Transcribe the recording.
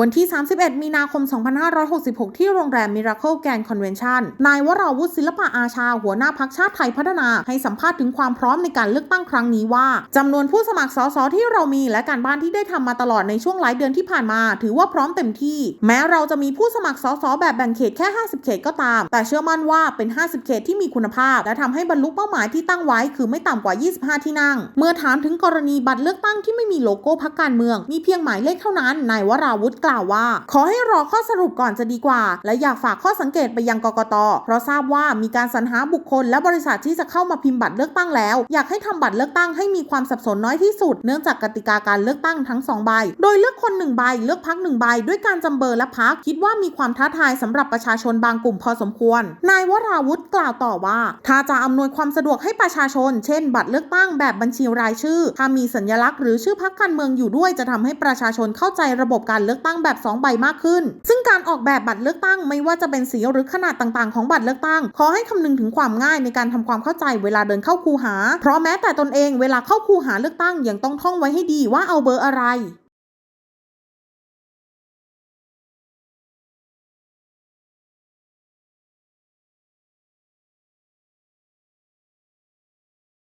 วันที่ 31 มีนาคม 2566 ที่โรงแรม Miracle Grand Convention นายวราวุฒิศิลปะอาชา หัวหน้าพักชาติไทยพัฒนา ให้สัมภาษณ์ถึงความพร้อมในการเลือกตั้งครั้งนี้ว่าจำนวนผู้สมัครสสที่เรามีและการบ้านที่ได้ทำมาตลอดในช่วงหลายเดือนที่ผ่านมา ถือว่าพร้อมเต็มที่ แม้เราจะมีผู้สมัครสสแบบแบ่งเขตแค่ 50 เขตก็ตาม แต่เชื่อมั่นว่าเป็น 50 เขตที่มีคุณภาพ และทำให้บรรลุเป้าหมายที่ตั้งไว้คือไม่ต่ำกว่า 25 ที่นั่ง เมื่อถามถึงกรณีบัตรเลือกตั้งที่ไม่มีโลโก้พักการเมือง มีเพียงหมายเลขเท่านั้น นายวราวุฒิกล่าวว่า ขอให้รอข้อสรุปก่อนจะดีกว่า และอยากฝากข้อสังเกตไปยังกกต เพราะทราบว่ามีการสรรหาบุคคลและบริษัทที่จะเข้ามาพิมพ์บัตรเลือกตั้งแล้ว อยากให้ทำบัตรเลือกตั้งให้มีความสับสนน้อยที่สุด เนื่องจากกติกาการเลือกตั้งทั้งสองใบ โดยเลือกคนหนึ่งใบเลือกพักหนึ่งใบด้วยการจำเบอร์และพักคิดว่ามีความท้าทายสำหรับประชาชนบางกลุ่มพอสมควร นายวราวุฒิกล่าวต่อว่า ถ้าจะอำนวยความสะดวกให้ประชาชน เช่น บัตรเลือกตั้งแบบบัญชีรายชื่อ ถ้ามีสัญลักษณ์หรือชื่อพักการเมืองอยู่ด้วยจะทำให้ประชาชนเข้าใจระบบการเลือกตั้งังแบบสองใบมากขึ้น ซึ่งการออกแบบบัตรเลือกตั้งไม่ว่าจะเป็นสีหรือขนาดต่างๆของบัตรเลือกตั้ง ขอให้คำนึงถึงความง่ายในการทำความเข้าใจเวลาเดินเข้าคูหา เพราะแม้แต่ตนเองเวลาเข้าคูหาเลือกตั้งยังต้องท่องไว้ให้ดีว่าเอาเบอร์อะไร